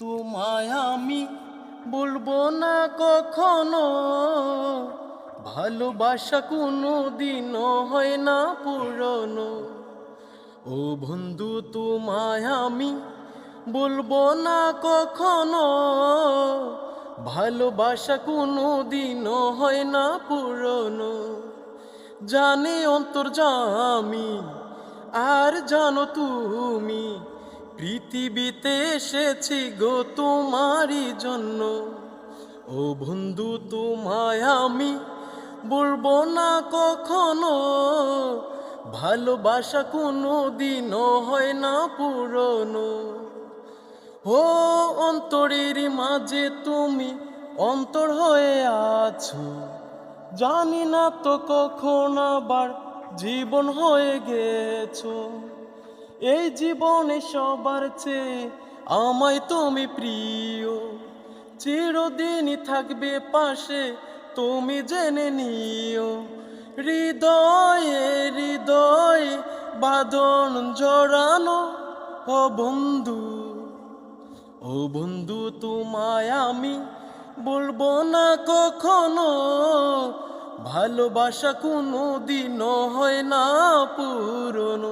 তোমায় আমি বলব না কখনো। ভালোবাসা কোনো দিনও হয় না পুরনো। ও বন্ধু, তোমায় আমি বলব না কখনো। ভালোবাসা কোনো দিনও হয় না পুরনো। জানে অন্তর জামি আর জানো তুমি পৃথিবীতে এসেছি গো তোমারই জন্য। ও বন্ধু, তোমায় আমি বলব না কখনো, ভালোবাসা কোনো দিনও হয় না পুরনো। ও অন্তরের মাঝে তুমি অন্তর হয়ে আছো, জানি না তো কখন আবার জীবন হয়ে গেছো। এই জীবনে সবার চেয়ে আমায় তুমি প্রিয়। চিরদিনই থাকবে পাশে, তুমি জেনে নিও। হৃদয়ে হৃদয় বাঁধন জড়ানো, ও বন্ধু ও বন্ধু তোমায় আমি বলব না কখনো। ভালোবাসা কোনো দিনও হয় না পুরনো।